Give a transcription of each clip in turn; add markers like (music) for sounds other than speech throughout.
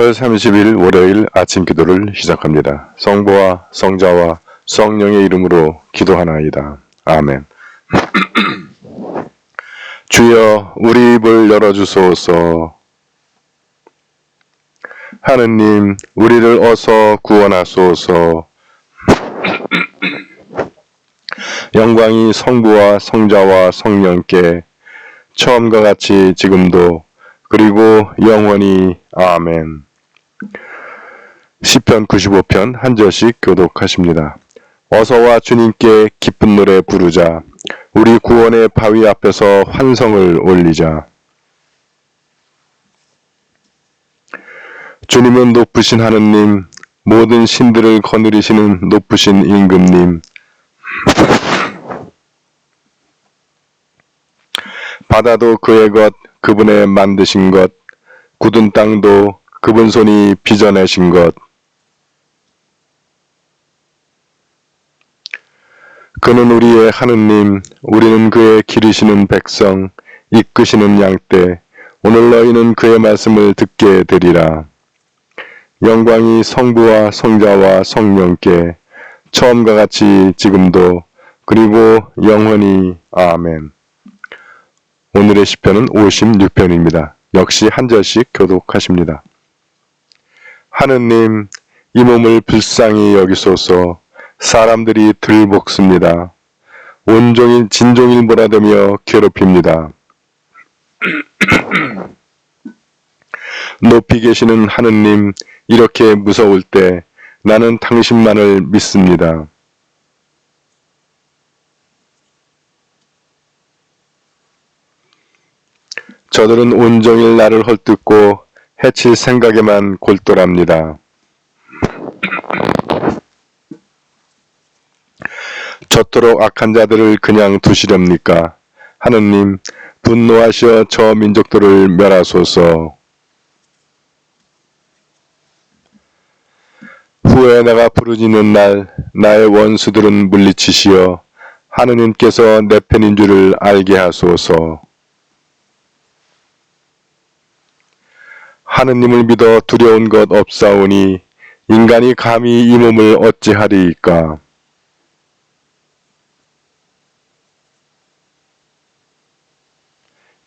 1월 30일 월요일 아침 기도를 시작합니다. 성부와 성자와 성령의 이름으로 기도하나이다. 아멘. (clears throat) 주여 우리 입을 열어주소서. 하느님 우리를 어서 구원하소서. (clears throat) 영광이 성부와 성자와 성령께 처음과 같이 지금도 그리고 영원히 아멘. 시편 95편 한 절씩 교독하십니다. 어서와 주님께 기쁜 노래 부르자. 우리 구원의 바위 앞에서 환성을 올리자. 주님은 높으신 하느님, 모든 신들을 거느리시는 높으신 임금님. 바다도 그의 것, 그분의 만드신 것, 굳은 땅도 그분 손이 빚어내신 것. 그는 우리의 하느님, 우리는 그의 기르시는 백성, 이끄시는 양떼. 오늘 너희는 그의 말씀을 듣게 되리라. 영광이 성부와 성자와 성령께 처음과 같이 지금도 그리고 영원히 아멘. 오늘의 시편은 56편입니다. 역시 한 절씩 교독하십니다. 하느님, 이 몸을 불쌍히 여기소서 사람들이 들볶습니다. 온종일 진종일 몰아대며 괴롭힙니다. (clears throat) 높이 계시는 하느님, 이렇게 무서울 때 나는 당신만을 믿습니다. 저들은 온종일 나를 헐뜯고 해칠 생각에만 골똘합니다. 저토록 악한 자들을 그냥 두시렵니까? 하느님, 분노하시어 저 민족들을 멸하소서. 후에 내가 부르짖는 날 나의 원수들은 물리치시어 하느님께서 내 편인 줄을 알게 하소서. 하느님을 믿어 두려운 것 없사오니 인간이 감히 이 몸을 어찌하리이까.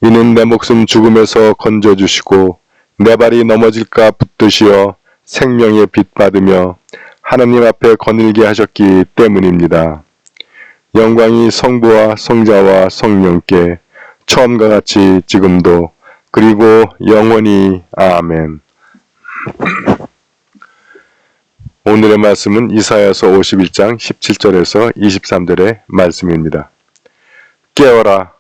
이는 내 목숨 죽음에서 건져주시고 내 발이 넘어질까 붙드시어 생명의 빛 받으며 하느님 앞에 거닐게 하셨기 때문입니다. 영광이 성부와 성자와 성령께 처음과 같이 지금도 그리고 영원히 아멘. 오늘의 말씀은 이사야서 51장 17절에서 23절의 말씀입니다. 깨어라,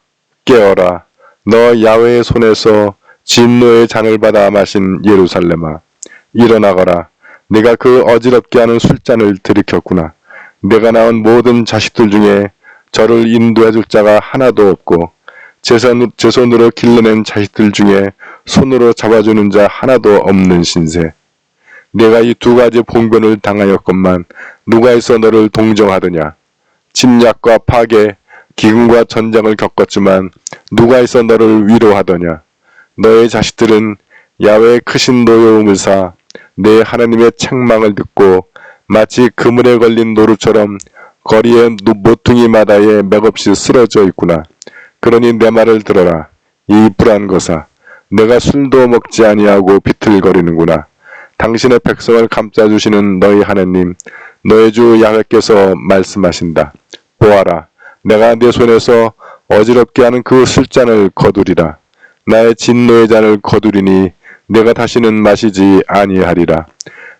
깨어라, 너 야외의 손에서 진노의 잔을 받아 마신 예루살렘아, 일어나거라. 네가 그 어지럽게 하는 술잔을 들이켰구나. 내가 낳은 모든 자식들 중에 저를 인도해 줄 자가 하나도 없고 제, 손으로 길러낸 자식들 중에 손으로 잡아주는 자 하나도 없는 신세. 내가 이 두 가지 봉변을 당하였건만 누가 해서 너를 동정하더냐. 침략과 파괴, 기근과 전장을 겪었지만 누가 해서 너를 위로하더냐. 너의 자식들은 야외의 크신 노여움을 사 내 하나님의 책망을 듣고 마치 그물에 걸린 노루처럼 거리의 모퉁이 마다에 맥없이 쓰러져 있구나. 그러니 내 말을 들어라. 이 불안 거사. 내가 술도 먹지 아니하고 비틀거리는구나. 당신의 백성을 감싸주시는 너희 하나님, 너의 주 야훼께서 말씀하신다. 보아라. 내가 내 손에서 어지럽게 하는 그 술잔을 거두리라. 나의 진노의 잔을 거두리니 내가 다시는 마시지 아니하리라.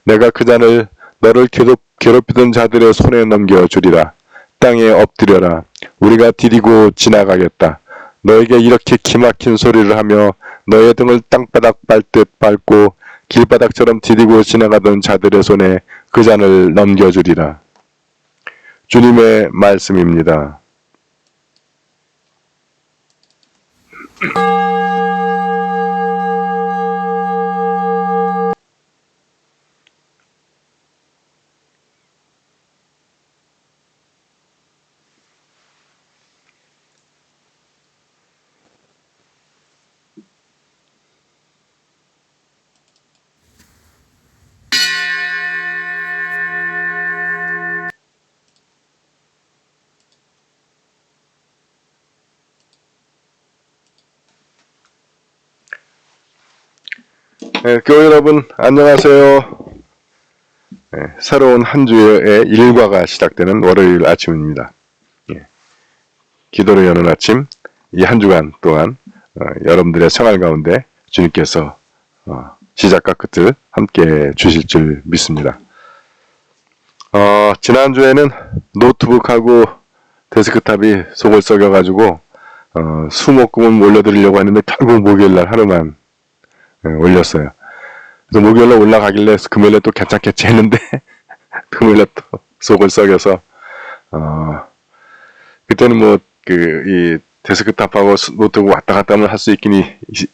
내가 그 잔을 너를 괴롭, 괴롭히던 자들의 손에 넘겨주리라. 땅에 엎드려라. 우리가 디디고 지나가겠다. 너에게 이렇게 기막힌 소리를 하며 너의 등을 땅바닥 밟듯 밟고 길바닥처럼 디디고 지나가던 자들의 손에 그 잔을 넘겨주리라. 주님의 말씀입니다. 네, 교회 여러분 안녕하세요. 네, 새로운 한 주의 일과가 시작되는 월요일 아침입니다. 예, 기도로 여는 아침 이 한 주간 동안 어, 여러분들의 생활 가운데 주님께서 어, 시작과 끝을 함께 주실 줄 믿습니다. 어, 지난주에는 노트북하고 데스크탑이 속을 썩여가지고 어, 수목금은 올려드리려고 했는데 결국 목요일날 하루만 예, 올렸어요. 그래서 목요일날 올라가길래 금요일에 또 괜찮겠지 했는데 (laughs) 금요일에 또 속을 썩여서 어, 그때는 뭐 그 이 데스크탑하고 수- 노트북 왔다 갔다 하면 할 수 있긴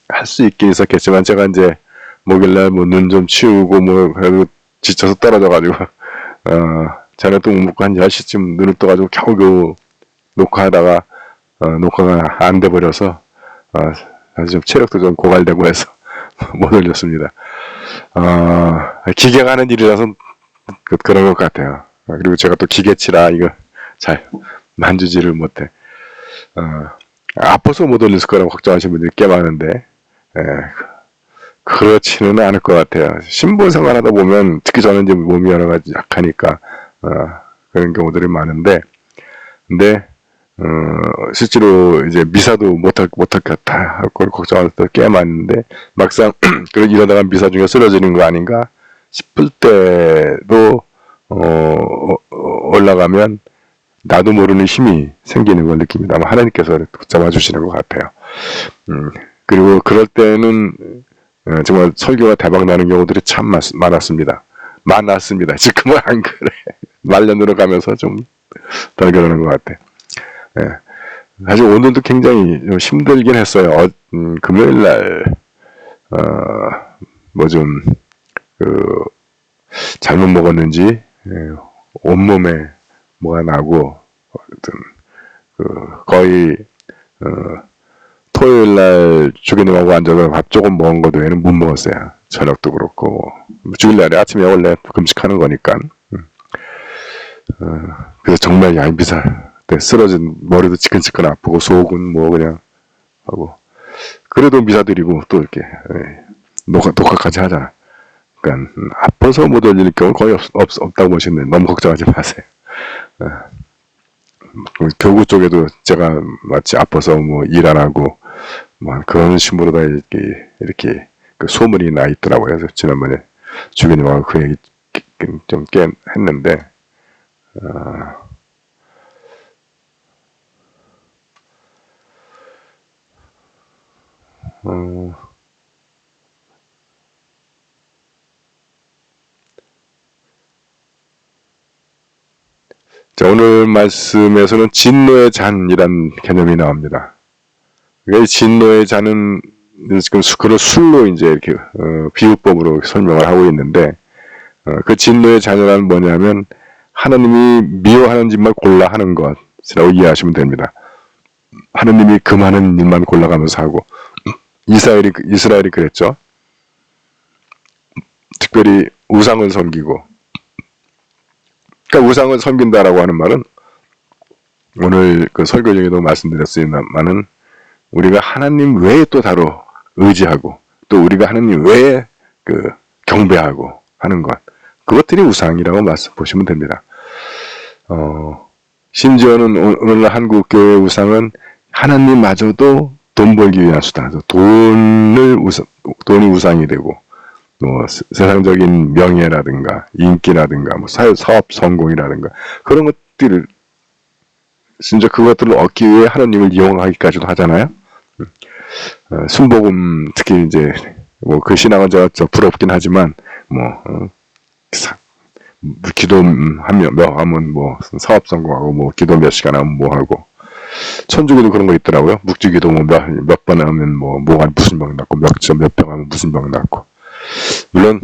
할 수 있긴 있었겠지만 제가 이제 목요일날 뭐 눈 좀 치우고 뭐 그래도 지쳐서 떨어져가지고 어 저녁 또 먹고 한 10시쯤 눈을 떠가지고 겨우겨우 녹화하다가 어, 녹화가 안 돼 버려서 어, 사실 좀 체력도 좀 고갈되고 해서 (laughs) 못 올렸습니다. 어, 기계가 하는 일이라서 그, 그런 것 같아요. 어, 그리고 제가 또 기계치라 이거 잘 만지지를 못해. 어, 아파서 못 올렸을 거라고 걱정하시는 분들이 꽤 많은데 예, 그렇지는 않을 것 같아요. 신분 생활하다 보면 특히 저는 이제 몸이 여러 가지 약하니까 어, 그런 경우들이 많은데 근데 어, 실제로 이제 미사도 못할 못할 것 같아 할걸 걱정할 때꽤 많은데 막상 (clears throat) 그 이러다가 미사 중에 쓰러지는 거 아닌가 싶을 때도 어, 어, 어, 올라가면 나도 모르는 힘이 생기는 걸 느낍니다. 아마 하나님께서 붙잡아 주시는 것 같아요. 음, 그리고 그럴 때는 어, 정말 설교가 대박 나는 경우들이 참 많, 많았습니다. 많았습니다. (laughs) 지금은 안 그래. 말년으로 가면서 좀 덜 그러는 것 같아. 예. 사실 오늘도 굉장히 좀 힘들긴 했어요. 어, 음, 금요일 날, 어, 뭐 좀, 그, 잘못 먹었는지, 예, 온몸에 뭐가 나고, 어쨌든, 그, 거의, 어, 토요일 날 주기님하고 앉아서 밥 조금 먹은 것 외에는 못 먹었어요. 저녁도 그렇고, 주일날에 아침에 원래 금식하는 거니까. 음. 어, 그래서 정말 얄미살 때 쓰러진 머리도 지끈지끈 아프고 속은 뭐 그냥 하고 그래도 미사드리고 또 이렇게 예, 녹화, 녹화까지 하잖아. 그러니까 음, 아파서 못 올릴 경우 거의 없, 없, 없다고 보시면 너무 걱정하지 마세요. 어. 그 교구 쪽에도 제가 마치 아파서 뭐 일 안 하고 뭐 그런 식으로 다 이렇게 이렇게 그 소문이 나 있더라고요. 그래서 지난번에 주변님하고 그 얘기 좀꽤 했는데 어, 자, 오늘 말씀에서는 진노의 잔이란 개념이 나옵니다. 이 진노의 잔은 지금 수- 그런 술로 이제 이렇게 어, 비유법으로 설명을 하고 있는데 어, 그 진노의 잔이란 뭐냐면 하나님이 미워하는 짓만 골라 하는 것이라고 이해하시면 됩니다. 하나님이 금하는 일만 골라가면서 하고 이스라엘이 이스라엘이 그랬죠. 특별히 우상을 섬기고 그러니까 우상을 섬긴다라고 하는 말은 오늘 그 설교 중에도 말씀드렸습니다만은 우리가 하나님 외에 또 다로 의지하고 또 우리가 하나님 외에 그 경배하고 하는 것 그것들이 우상이라고 말씀 보시면 됩니다. 어, 심지어는 오- 오늘날 한국 교회 우상은 하나님마저도 돈 벌기 위한 수단, 돈을 우상, 돈이 우상이 되고 뭐 세- 세상적인 명예라든가 인기라든가 뭐 사, 사업 성공이라든가 그런 것들을 진짜 그것들을 얻기 위해 하나님을 이용하기까지도 하잖아요. 음. 어, 순복음 특히 이제 뭐 그 신앙은 저, 저 부럽긴 하지만 뭐 어, 사- 기도 하면 몇 하면 뭐 사업 성공하고 뭐 기도 몇 시간 하면 뭐 하고 천주교도 그런 거 있더라고요. 묵주기도 뭐몇 번 하면 뭐 뭐가 무슨 병 낫고 몇점몇병 하면 무슨 병 낫고 물론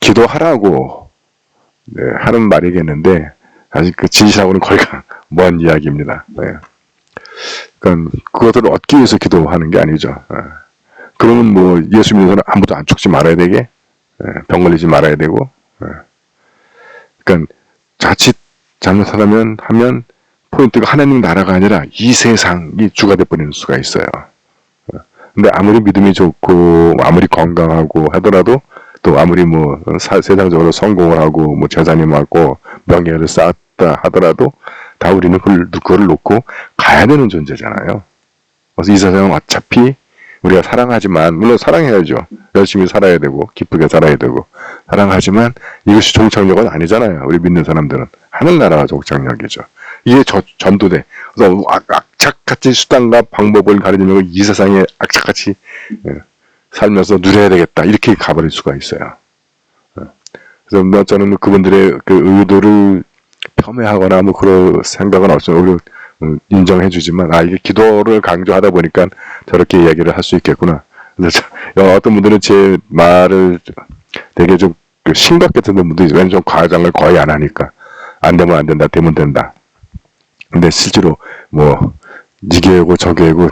기도하라고 네, 하는 말이겠는데 아직 그 진실하고는 거의 (laughs) 먼 이야기입니다. 네. 그러니까 그것들을 얻기 위해서 기도하는 게 아니죠. 예. 그러면 뭐 예수 사람 아무도 안 죽지 말아야 되게 예, 병 걸리지 말아야 되고 예. 그러니까 자칫 잘못하면 하면 포인트가 하나님 나라가 아니라 이 세상이 주가 돼버리는 수가 있어요. 어, 근데 아무리 믿음이 좋고 아무리 건강하고 하더라도 또 아무리 뭐 사- 세상적으로 성공을 하고 뭐 재산이 많고 명예를 쌓았다 하더라도 다 우리는 그걸, 그거를 놓고 가야 되는 존재잖아요. 그래서 이 세상은 어차피 우리가 사랑하지만 물론 사랑해야죠. 열심히 살아야 되고 기쁘게 살아야 되고 사랑하지만 이것이 종착역은 아니잖아요. 우리 믿는 사람들은 하늘나라가 종착역이죠. 이게 저, 전도돼. 그래서 악, 악착같이 수단과 방법을 가리려고 이 세상에 악착같이 예, 살면서 누려야 되겠다 이렇게 가버릴 수가 있어요. 예. 그래서 뭐 저는 그분들의 그 의도를 폄훼하거나 뭐 그런 생각은 없어요. 음, 인정해주지만 아 이게 기도를 강조하다 보니까 저렇게 이야기를 할 수 있겠구나. 저- 어떤 분들은 제 말을 되게 좀그 심각하게 듣는 분들이 있어요. 좀 과장을 거의 안 하니까 안 되면 안 된다, 되면 된다. 근데 실제로 뭐 이게고 저게고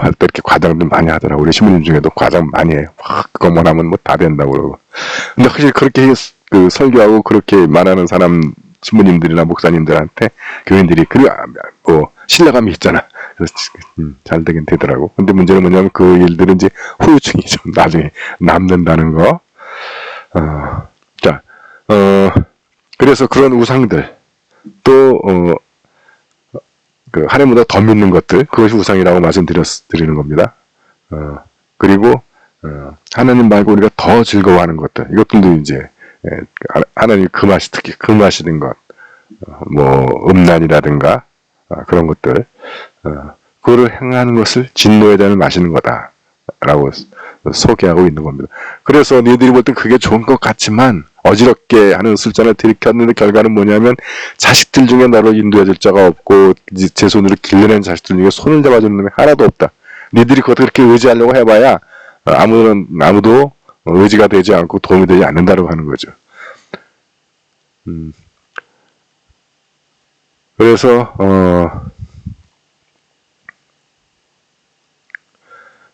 할때 이렇게 과장들 많이 하더라고. 우리 신부님 중에도 과장 많이 해요. 막 그것만 하면 뭐 다 된다고 그러고. 근데 확실히 그렇게 그 설교하고 그렇게 말하는 사람 신부님들이나 목사님들한테 교인들이 그뭐 신뢰감이 있잖아. 그래서 음, 잘 되긴 되더라고. 근데 문제는 뭐냐면 그 일들은 이제 후유증이 좀 (laughs) 나중에 남는다는 거. 어, 자, 어, 그래서 그런 우상들 또 어, 그 하나님보다 더 믿는 것들 그것이 우상이라고 말씀드리는 겁니다. 어, 그리고 어, 하나님 말고 우리가 더 즐거워하는 것들 이것들도 이제 예, 하- 하나님 그 맛이 특히 그 맛이든 것, 어, 뭐 음란이라든가 어, 그런 것들 어, 그거를 행하는 것을 진노에 대한 마시는 거다 라고 소개하고 있는 겁니다. 그래서 너희들이 볼때 그게 좋은 것 같지만 어지럽게 하는 술잔을 들이켰는데 결과는 뭐냐면 자식들 중에 나로 인도해 줄 자가 없고 제 손으로 길러낸 자식들 중에 손을 잡아주는 놈이 하나도 없다. 니들이 그것도 그렇게 의지하려고 해봐야 어, 아무는 아무도 의지가 되지 않고 도움이 되지 않는다고 하는 거죠. 음. 그래서 어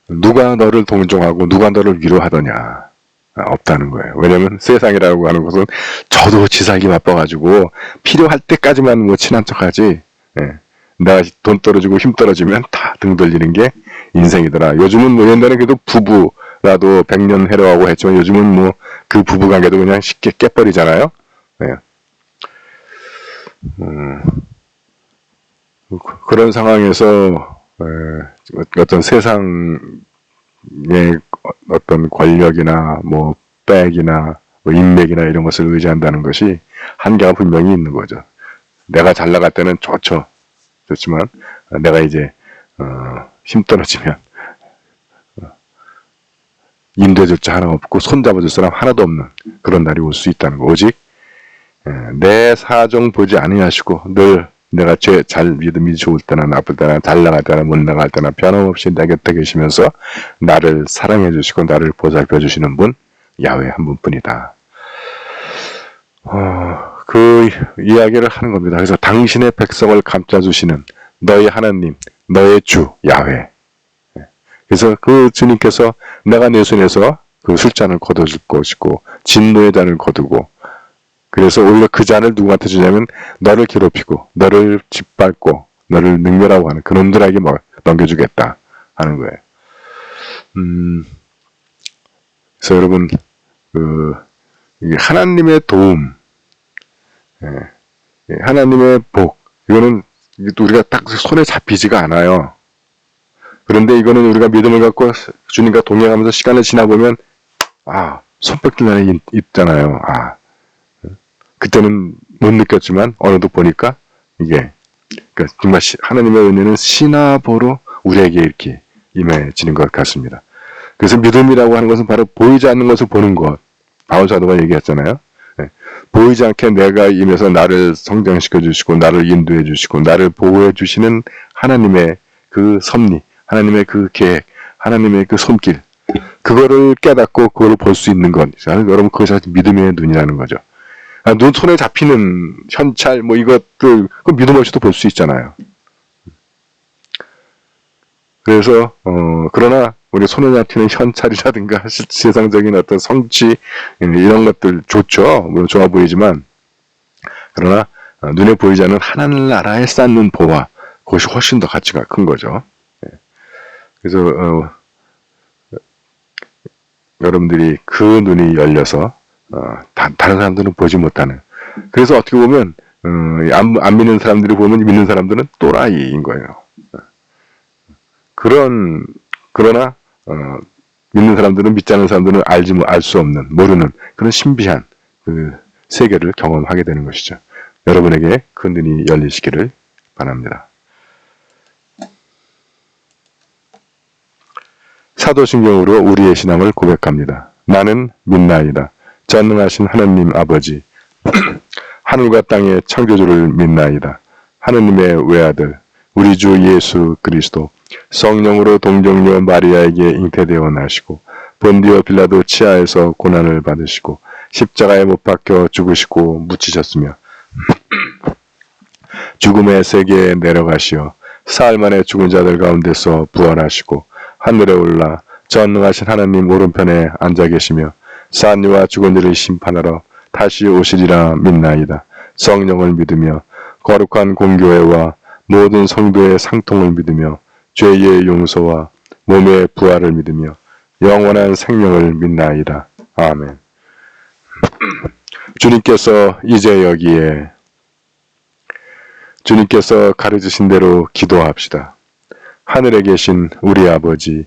누가 너를 동정하고 누가 너를 위로하더냐 아, 없다는 거예요. 왜냐면 세상이라고 하는 것은 저도 지살기 바빠가지고 필요할 때까지만 뭐 친한 척하지. 예. 내가 돈 떨어지고 힘 떨어지면 다 등 돌리는 게 인생이더라. 요즘은 뭐 옛날에 그래도 부부라도 백년 해로하고 했지만 요즘은 뭐 그 부부 관계도 그냥 쉽게 깨버리잖아요. 예. 음, 뭐 그- 그런 상황에서 에, 어떤 세상의 어떤 권력이나 뭐 백이나 뭐 인맥이나 이런 것을 의지한다는 것이 한계가 분명히 있는 거죠. 내가 잘 나갈 때는 좋죠. 좋지만 내가 이제 어, 힘 떨어지면 어, 인도해줄 자 하나 없고 손잡아줄 사람 하나도 없는 그런 날이 올 수 있다는 거. 오직 에, 내 사정 보지 아니하시고 늘 내가 죄, 잘 믿음이 좋을 때나 나쁠 때나 잘 나갈 때나 못 나갈 때나 변함없이 내 곁에 계시면서 나를 사랑해 주시고 나를 보살펴 주시는 분 야훼 한 분뿐이다. 어, 그 이야기를 하는 겁니다. 그래서 당신의 백성을 감싸 주시는 너희 하나님, 너의 주 야훼. 예. 그래서 그 주님께서 내가 내 손에서 그 술잔을 거둬줄 것이고 진노의 잔을 거두고 그래서 오히려 그 잔을 누구한테 주냐면 너를 괴롭히고 너를 짓밟고 너를 능멸하고 하는 그놈들에게 뭐 넘겨주겠다 하는 거예요. 음, 그래서 여러분 그 하나님의 도움, 예, 예, 하나님의 복 이거는 우리가 딱 손에 잡히지가 않아요. 그런데 이거는 우리가 믿음을 갖고 주님과 동행하면서 시간을 지나보면 아 있- 있잖아요. 아 그때는 못 느꼈지만 어느덧 보니까 이게 그러니까 정말 시- 하나님의 은혜는 신화보로 우리에게 이렇게 임해지는 것 같습니다. 그래서 믿음이라고 하는 것은 바로 보이지 않는 것을 보는 것. 바울 사도가 얘기했잖아요. 예. 보이지 않게 내가 임해서 나를 성장시켜 주시고 나를 인도해 주시고 나를 보호해 주시는 하나님의 그 섭리, 하나님의 그 계획, 하나님의 그 손길. 그거를 깨닫고 그걸 볼 수 있는 것. 여러분 그것이 믿음의 눈이라는 거죠. 아, 눈 손에 잡히는 현찰 뭐 이것들 그 믿음 없이도 볼 수 있잖아요. 그래서 어 그러나 우리 손에 잡히는 현찰이라든가 시- 세상적인 어떤 성취 음, 이런 것들 좋죠. 물론 좋아 보이지만 그러나 어, 눈에 보이지 않는 하나님 나라에 쌓는 보화 그것이 훨씬 더 가치가 큰 거죠. 예. 그래서 어, 여러분들이 그 눈이 열려서 어, 다, 다른 사람들은 보지 못하는. 그래서 어떻게 보면 어, 안, 안 믿는 사람들이 보면 믿는 사람들은 또라이인 거예요. 어. 그런 그러나 어, 믿는 사람들은 믿지 않는 사람들은 알지 알 수 없는 모르는 그런 신비한 그 세계를 경험하게 되는 것이죠. 여러분에게 그 눈이 열리시기를 바랍니다. 사도신경으로 우리의 신앙을 고백합니다. 나는 믿나이다. 전능하신 하나님 아버지, (clears throat) 하늘과 땅의 창조주를 믿나이다. 하느님의 외아들, 우리 주 예수 그리스도, 성령으로 동정녀 마리아에게 잉태되어 나시고, 본디오 빌라도 치하에서 고난을 받으시고, 십자가에 못 박혀 죽으시고 묻히셨으며, (clears throat) 죽음의 세계에 내려가시어 사흘 만에 죽은 자들 가운데서 부활하시고 하늘에 올라 전능하신 하나님 오른편에 앉아 계시며 산이와 죽은 이를 심판하러 다시 오시리라 믿나이다. 성령을 믿으며 거룩한 공교회와 모든 성도의 상통을 믿으며 죄의 용서와 몸의 부활을 믿으며 영원한 생명을 믿나이다. 아멘. (clears throat) 주님께서 이제 여기에 주님께서 가르치신 대로 기도합시다. 하늘에 계신 우리 아버지,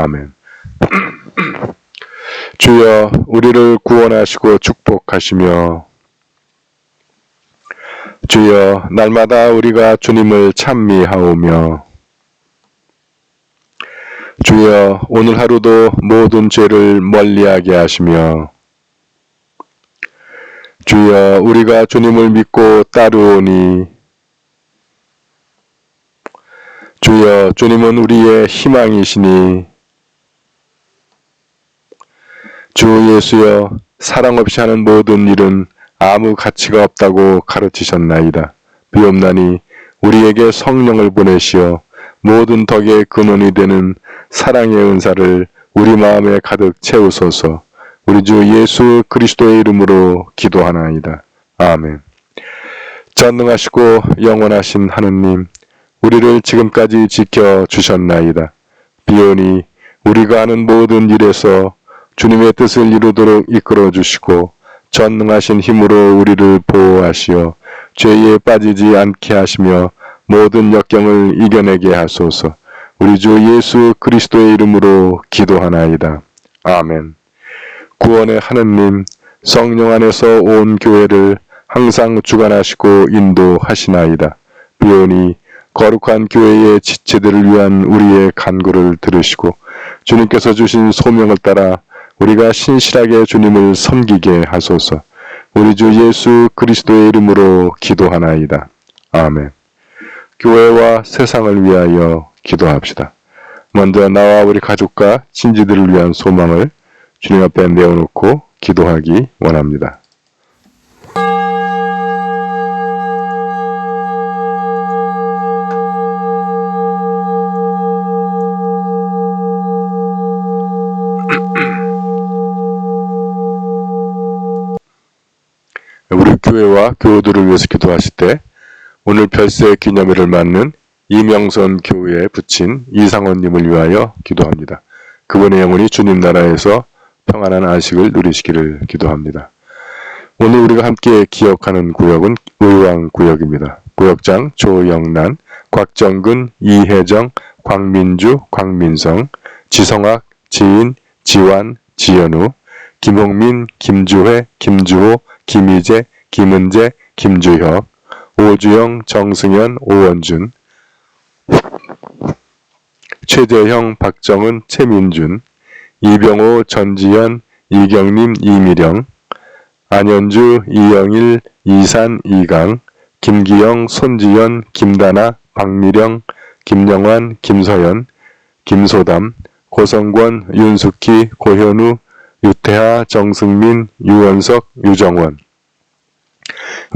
아멘. (clears throat) 주여 우리를 구원하시고 축복하시며 주여 날마다 우리가 주님을 찬미하오며 주여 오늘 하루도 모든 죄를 멀리하게 하시며 주여 우리가 주님을 믿고 따르오니 주여 주님은 우리의 희망이시니 주 예수여 사랑 없이 하는 모든 일은 아무 가치가 없다고 가르치셨나이다. 비옵나니 우리에게 성령을 보내시어 모든 덕의 근원이 되는 사랑의 은사를 우리 마음에 가득 채우소서. 우리 주 예수 그리스도의 이름으로 기도하나이다. 아멘. 전능하시고 영원하신 하느님, 우리를 지금까지 지켜 주셨나이다. 비오니 우리가 하는 모든 일에서 주님의 뜻을 이루도록 이끌어 주시고 전능하신 힘으로 우리를 보호하시어 죄에 빠지지 않게 하시며 모든 역경을 이겨내게 하소서. 우리 주 예수 그리스도의 이름으로 기도하나이다. 아멘. 구원의 하느님, 성령 안에서 온 교회를 항상 주관하시고 인도하시나이다. 비오니 거룩한 교회의 지체들을 위한 우리의 간구를 들으시고 주님께서 주신 소명을 따라 우리가 신실하게 주님을 섬기게 하소서. 우리 주 예수 그리스도의 이름으로 기도하나이다. 아멘. 교회와 세상을 위하여 기도합시다. 먼저 나와 우리 가족과 친지들을 위한 소망을 주님 앞에 내어놓고 기도하기 원합니다. 교회와 교우들을 위해서 기도하실 때 오늘 별세 기념일을 맞는 이명선 교회에 붙인 이상원님을 위하여 기도합니다. 그분의 영혼이 주님 나라에서 평안한 안식을 누리시기를 기도합니다. 오늘 우리가 함께 기억하는 구역은 의왕 구역입니다. 구역장 조영란, 곽정근, 이혜정, 광민주, 광민성, 지성학, 지인, 지완, 지연우, 김홍민, 김주회, 김주호, 김희재, 김은재, 김주혁, 오주영, 정승현, 오원준, 최재형, 박정은, 최민준, 이병호, 전지현, 이경림, 이미령, 안현주, 이영일, 이산, 이강, 김기영, 손지연, 김다나, 박미령, 김영환, 김서연, 김소담, 고성권, 윤숙희, 고현우, 유태하, 정승민, 유원석, 유정원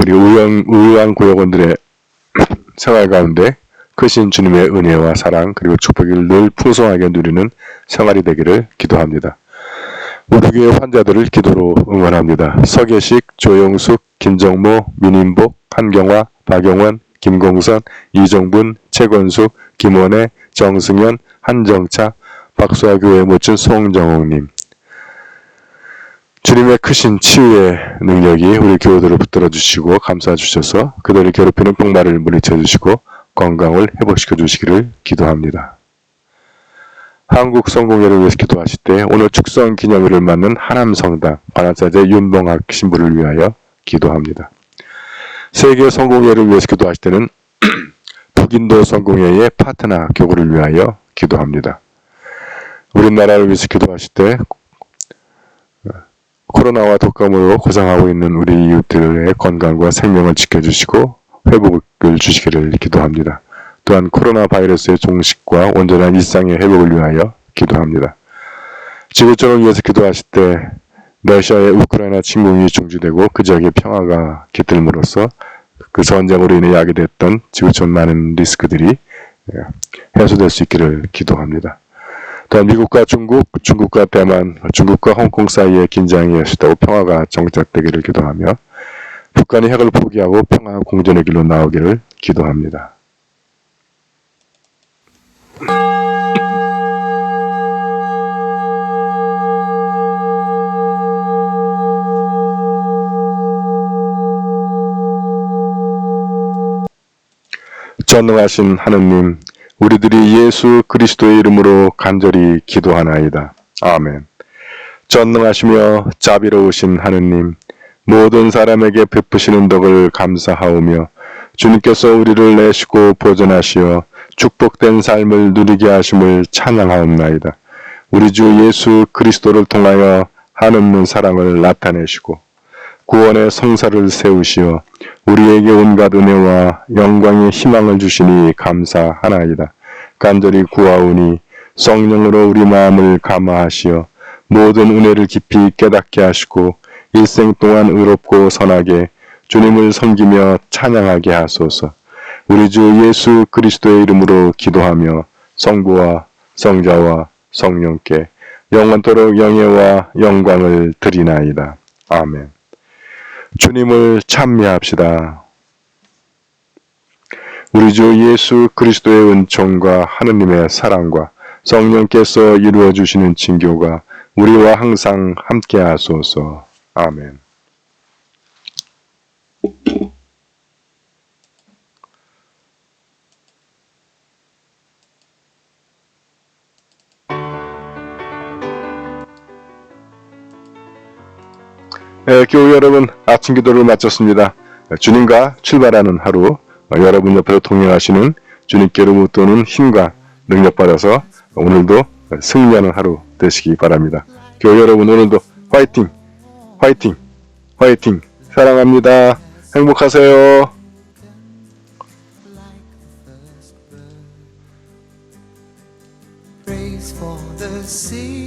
우리 의원, 의왕구역원들의 (clears throat) 생활 가운데 크신 주님의 은혜와 사랑 그리고 축복을 늘 풍성하게 누리는 생활이 되기를 기도합니다. 우리 교회 환자들을 기도로 응원합니다. 서계식, 조영숙, 김정모, 민인복, 한경화, 박영원, 김공선, 이종분, 최건숙, 김원혜, 정승현, 한정차, 박수아 교회 모친 송정옥님. 주님의 크신 치유의 능력이 우리 교우들을 붙들어 주시고 감싸 주셔서 그들을 괴롭히는 병마를 물리쳐 주시고 건강을 회복시켜 주시기를 기도합니다. 한국 성공회를 위해서 기도하실 때 오늘 축성 기념일을 맞는 하남성당 관할사제 윤봉학 신부를 위하여 기도합니다. 세계 성공회를 위해서 기도하실 때는 (clears throat) 북인도 성공회의 파트너 교구를 위하여 기도합니다. 우리나라를 위해서 기도하실 때 코로나와 독감으로 고생하고 있는 우리 이웃들의 건강과 생명을 지켜주시고 회복을 주시기를 기도합니다. 또한 코로나 바이러스의 종식과 온전한 일상의 회복을 위하여 기도합니다. 지구촌을 위해서 기도하실 때 러시아의 우크라이나 침공이 중지되고 그 지역의 평화가 깃들므로써 그 전쟁으로 인해 야기됐던 지구촌 많은 리스크들이 예, 해소될 수 있기를 기도합니다. 또한 미국과 중국, 중국과 대만, 중국과 홍콩 사이의 긴장이 해소되고 평화가 정착되기를 기도하며 북한이 핵을 포기하고 평화 공존의 길로 나오기를 기도합니다. 전능하신 하느님, 우리들이 예수 그리스도의 이름으로 간절히 기도하나이다. 아멘. 전능하시며 자비로우신 하느님, 모든 사람에게 베푸시는 덕을 감사하오며 주님께서 우리를 내시고 보존하시어 축복된 삶을 누리게 하심을 찬양하옵나이다. 우리 주 예수 그리스도를 통하여 한없는 사랑을 나타내시고 구원의 성사를 세우시어 우리에게 온갖 은혜와 영광의 희망을 주시니 감사하나이다. 간절히 구하오니 성령으로 우리 마음을 감화하시어 모든 은혜를 깊이 깨닫게 하시고 일생 동안 의롭고 선하게 주님을 섬기며 찬양하게 하소서. 우리 주 예수 그리스도의 이름으로 기도하며 성부와 성자와 성령께 영원토록 영예와 영광을 드리나이다. 아멘. 주님을 찬미합시다. 우리 주 예수 그리스도의 은총과 하느님의 사랑과 성령께서 이루어 주시는 징교가 우리와 항상 함께 하소서. 아멘. 네, 교우 여러분 아침 기도를 마쳤습니다. 주님과 출발하는 하루 어, 여러분 옆에서 동행하시는 주님께로부터 오는 힘과 능력 받아서 오늘도 승리하는 하루 되시기 바랍니다. 교우 여러분 오늘도 화이팅 화이팅 화이팅 사랑합니다. 행복하세요. For the singing,